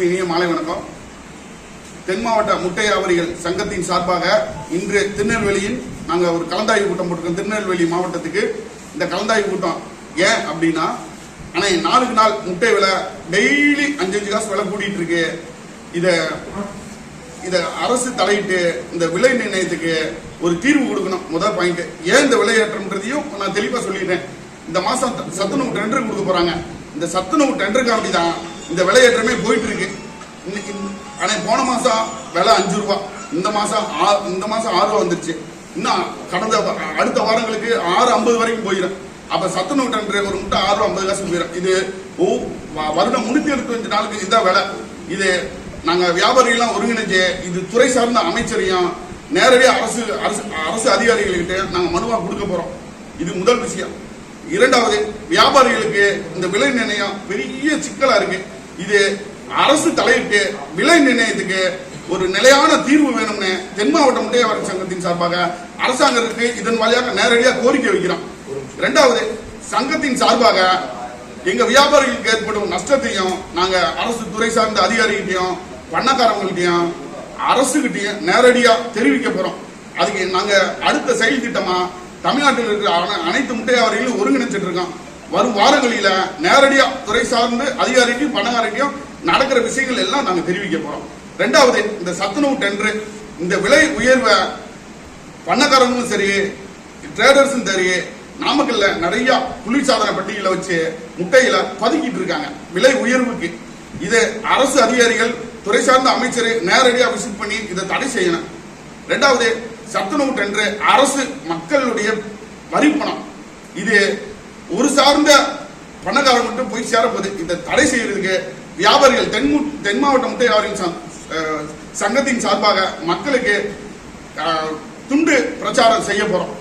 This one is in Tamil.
அனைவருக்கும் இனிய மாலை வணக்கம். தென் மாவட்ட முட்டை வியாபாரிகள் சங்கத்தின் சார்பாக இன்று திருநெல்வேலியில் நாங்கள் ஒரு கலந்தாய்வு கூட்டம் போட்டிருக்கோம். திருநெல்வேலி மாவட்டத்துக்கு. இந்த கலந்தாய்வு கூட்டம் ஏன் அப்படின்னா ஆனால் நாளுக்கு நாள் முட்டை விலை டெய்லி அஞ்சு அஞ்சு காசு விலை கூட்டிட்டு இருக்கு. இதை இதை அரசு தலையிட்டு இந்த விலை நிர்ணயத்துக்கு ஒரு தீர்வு கொடுக்கணும். முதல் பாயிண்ட் ஏன் இந்த விலையேற்றம்ன்றதையும் நான் தெளிவாக சொல்லிடுறேன். இந்த மாதம் சத்துணவு டெண்டர் கொடுக்க போகிறாங்க இந்த சத்துணவு டெண்டருக்காண்டி தான் இந்த விலையேற்றமே போயிட்டு இருக்கு இன்னைக்கு ஆனா போன மாசம் விலை அஞ்சு ரூபா. இந்த மாசம் ஆ- இந்த மாசம் ஆறு ரூபா வந்துருச்சு. இன்னும் கடந்த அடுத்த வாரங்களுக்கு ஆறு ஐம்பது வரைக்கும் போயிடும். அப்ப சத்துணவு ஒரு முட்டை ஆறு ரூபா ஐம்பது காசு போயிடும். இது ஓ- வ- வருடம் முன்னூத்தி எழுபத்தஞ்சு நாளுக்கு இதான் விலை. இது நாங்க வியாபாரிகள்லாம் ஒருங்கிணைஞ்சு இது துறை சார்ந்த அமைச்சரையும் நேரடியாக அரசு அரசு அரசு அதிகாரிகள்கிட்ட நாங்கள் மனுவாக கொடுக்க போறோம். இது முதல் விஷயம். இரண்டாவது வியாபாரிகளுக்கு இந்த விலை நிர்ணயம் பெரிய சிக்கலா இருக்கு. இது அரசு தலையிட்டு விலை நிர்ணயத்துக்கு ஒரு நிலையான தீர்வு வேணும்னு தென் மாவட்ட முட்டை சங்கத்தின் சார்பாக அரசாங்கத்துக்கு இதன் வழியாக நேரடியாக கோரிக்கை வைக்கிறோம். இரண்டாவது சங்கத்தின் சார்பாக எங்க வியாபாரிகளுக்கு ஏற்படும் நஷ்டத்தையும் நாங்க அரசு துறை சார்ந்த அதிகாரிகிட்டையும் பண்ணக்காரங்கள்ட்டையும் அரசுகிட்டையும் நேரடியா தெரிவிக்க போறோம். அதுக்கு நாங்க அடுத்த செயல் திட்டமா தமிழ்நாட்டில் இருக்கிற அனைத்து முட்டையாவரிகளும் ஒருங்கிணைச்சிட்டு இருக்கோம். வரும் வாரங்களில நேரடியா துறை சார்ந்து அதிகாரிட்டையும் பண்ணக்காரிட்டையும் நடக்கிற விஷயங்கள் எல்லாம் நாங்க தெரிவிக்க போறோம். ரெண்டாவது இந்த சத்துணவு டெண்டர் இந்த விலை உயர்வை பண்ணக்காரங்களும் சரி ட்ரேடர்ஸும் சரி நாமக்கல்ல நிறைய குளிர்சாதன பட்டியல வச்சு முட்டையில பதுக்கிட்டு இருக்காங்க. விலை உயர்வுக்கு. இது அரசு அதிகாரிகள் துறை சார்ந்த அமைச்சர் நேரடியா விசிட் பண்ணி இதை தடை செய்யணும். ரெண்டாவது சத்துணவு டென்று அரசு மக்களுடைய வரி பணம் இது ஒரு சார்ந்த பணக்காரன் மட்டும் போய் சேரப்போகுது இந்த தடை செய்யறதுக்கு வியாபாரிகள் தென் தென் மாவட்ட முட்டை வியாபாரிகள் சங்கத்தின் சார்பாக மக்களுக்கு துண்டு பிரச்சாரம் செய்ய போறோம்.